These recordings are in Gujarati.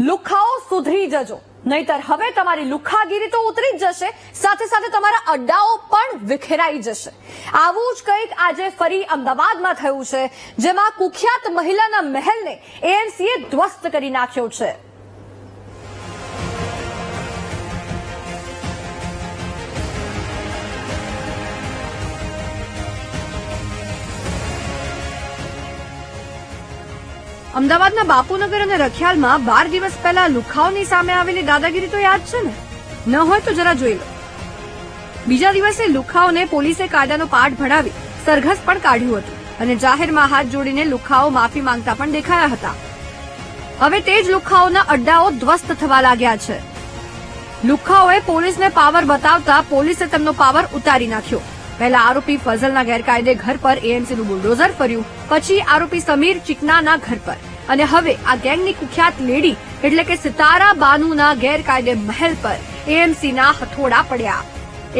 લુખાઓ સુધરી જજો. નહીતર હવે તમારી લુખાગીરી તો ઉતરી જ જશે, સાથે સાથે તમારા અડ્ડાઓ પણ વિખેરાઈ જશે. આવું જ કંઈક આજે ફરી અમદાવાદમાં થયું છે, જેમાં કુખ્યાત મહિલાના મહેલને એએમસીએ ધ્વસ્ત કરી નાખ્યો છે. અમદાવાદના બાપુનગર અને રખિયાલમાં બાર દિવસ પહેલા લુખાઓની સામે આવેલી દાદાગીરી તો યાદ છે ને? ન હોય તો જરા જોઈ લો. બીજા દિવસે લુખાઓને પોલીસે કાયદાનો પાઠ ભણાવી સરઘસ પણ કાઢ્યું હતું અને જાહેરમાં હાથ જોડીને લુખાઓ માફી માંગતા પણ દેખાયા હતા. હવે તે જ લુખાઓના અડ્ડાઓ ધ્વસ્ત થવા લાગ્યા છે. લુખાઓએ પોલીસને પાવર બતાવતા પોલીસે તેમનો પાવર ઉતારી નાખ્યો. પહેલા આરોપી ફઝલના ગેરકાયદે ઘર પર એએમસીનું બુલડોઝર ફર્યું, પછી આરોપી સમીર ચિકનાના ઘર પર. અને હવે આ ગેંગની કુખ્યાત લેડી, એટલે કે સિતારા બાનુના ગેરકાયદે મહેલ પર એએમસીના હથોડા પડ્યા.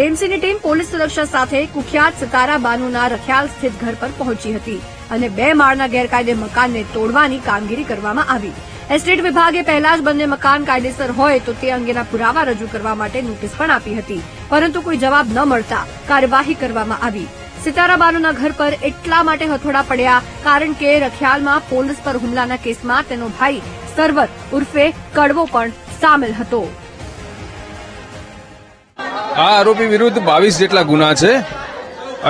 એએમસીની ટીમ પોલીસ સુરક્ષા સાથે કુખ્યાત સિતારા બાનુના રખિયાલ સ્થિત ઘર પર પહોંચી હતી અને બે માળના ગેરકાયદે મકાનને તોડવાની કામગીરી કરવામાં આવી. એસ્ટેટ વિભાગે પહેલા જ બંને મકાન કાયદેસર હોય તો તે અંગેના પુરાવા રજૂ કરવા માટે નોટિસ પણ આપી હતી. પરંતુ કોઈ જવાબ ન મળતા કાર્યવાહી કરવામાં આવી. સિતારાબાનુના ઘર પર એટલા માટે હથોડા પડ્યા કારણ કે રખિયાલમાં પોલીસ પર હુમલાના કેસમાં તેનો ભાઈ સરવર ઉર્ફે કડવો પણ સામેલ હતો. આ આરોપી વિરુદ્ધ બાવીસ જેટલા ગુના છે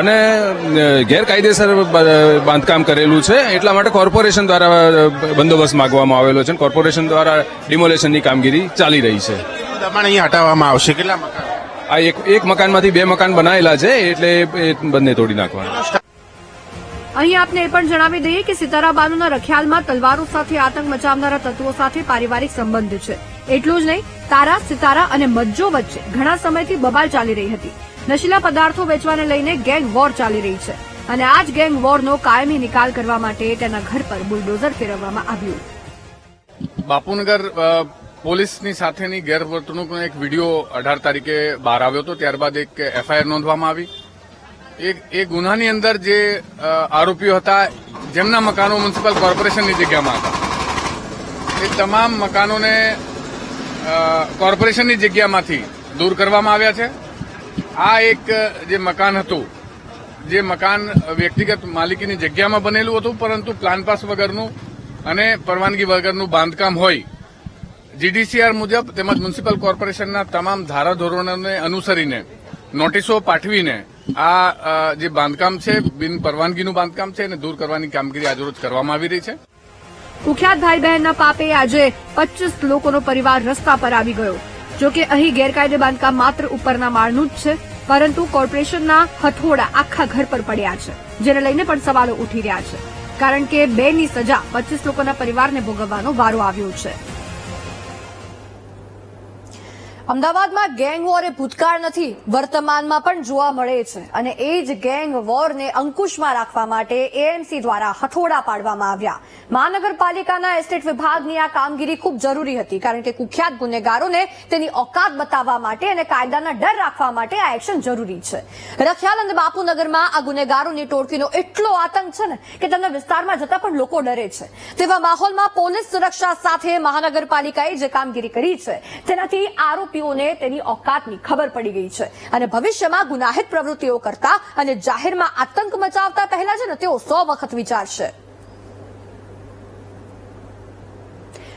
અને ગેરકાયદેસર બાંધકામ કરેલું છે. એટલા માટે કોર્પોરેશન દ્વારા બંદોબસ્ત માંગવામાં આવેલો છે કોર્પોરેશન દ્વારા ડિમોલેશનની કામગીરી ચાલી રહી છે. દબાણ અહીંયા હટાવવામાં આવશે. કેટલા મકાન આ એક એક મકાનમાંથી બે મકાન બનાવેલા છે એટલે એ બંને તોડી નાખવાના. અહીં આપને એ પણ જણાવી દઈએ કે સીતારાબાનુના રખિયાલમાં તલવારો સાથે આતંક મચાવનારા તત્વો સાથે પારિવારિક સંબંધ છે. એટલું જ નહીં તારા સિતારા અને મજ્જો વચ્ચે ઘણા સમયથી બબાલ ચાલી રહી હતી. નશીલા પદાર્થો વેચવાને લઈને ગેંગ વોર ચાલી રહી છે. અને આ જ ગેંગ વોરનો કાયમી નિકાલ કરવા માટે તેના ઘર પર બુલડોઝર ફેરવવામાં આવ્યું. બાપુનગર પોલીસની સાથેની ગેરવર્તણૂકનો એક વીડિયો અઢાર તારીખે બહાર આવ્યો હતો, ત્યારબાદ એક એફઆઈઆર નોંધવામાં આવી. એ ગુનાની અંદર જે આરોપીઓ હતા, જેમના મકાનો મ્યુનિસિપલ કોર્પોરેશનની જગ્યામાં હતા. એ તમામ મકાનોને કોર્પોરેશનની જગ્યામાંથી દૂર કરવામાં આવ્યા છે. આ એક જે મકાન હતું, જે મકાન વ્યક્તિગત માલિકીની જગ્યામાં બનેલું હતું, પરંતુ પ્લાન પાસ વગરનું અને પરવાનગી વગરનું બાંધકામ હોય જીડીસીઆર મુજબ તેમજ મ્યુનિસિપલ કોર્પોરેશનના તમામ ધારાધોરણોને અનુસરીને, નોટિસો પાઠવીને આ જે બાંધકામ છે, બિન પરવાનગીનું બાંધકામ છે એને દૂર કરવાની કામગીરી આજરોજ કરવામાં આવી રહી છે. કુખ્યાત ભાઈ બહેનના પાપે આજે પચીસ લોકોનો પરિવાર રસ્તા પર આવી ગયો. જો કે અહીં ગેરકાયદે બાંધકામ માત્ર ઉપરના માળનું જ છે, પરંતુ કોર્પોરેશનના હથોડા આખા ઘર પર પડ્યા છે, જેને લઈને પણ સવાલો ઉઠી રહ્યા છે. કારણ કે બેની સજા પચીસ લોકોના પરિવારને ભોગવવાનો વારો આવ્યો છે. અમદાવાદમાં ગેંગ વોર એ ભૂતકાળ નથી, વર્તમાનમાં પણ જોવા મળે છે. અને એ જ ગેંગ વોરને અંકુશમાં રાખવા માટે એએમસી દ્વારા હથોડા પાડવામાં આવ્યા. મહાનગરપાલિકાના એસ્ટેટ વિભાગની આ કામગીરી ખૂબ જરૂરી હતી, કારણ કે કુખ્યાત ગુનેગારોને તેની ઓકાત બતાવવા માટે અને કાયદાના ડર રાખવા માટે આ એક્શન જરૂરી છે. રખિયાલ બાપુનગરમાં આ ગુનેગારોની ટોળકીનો એટલો આતંક છે ને કે તેમના વિસ્તારમાં જતા પણ લોકો ડરે છે. તેવા માહોલમાં પોલીસ સુરક્ષા સાથે મહાનગરપાલિકાએ જે કામગીરી કરી છે, તેનાથી આરોપીઓને તેની ઓકાતની ખબર પડી ગઈ છે. અને ભવિષ્યમાં ગુનાહિત પ્રવૃત્તિઓ કરતા અને જાહેરમાં આતંક મચાવતા પહેલા છે ને, તેઓ સો વખત વિચારશે.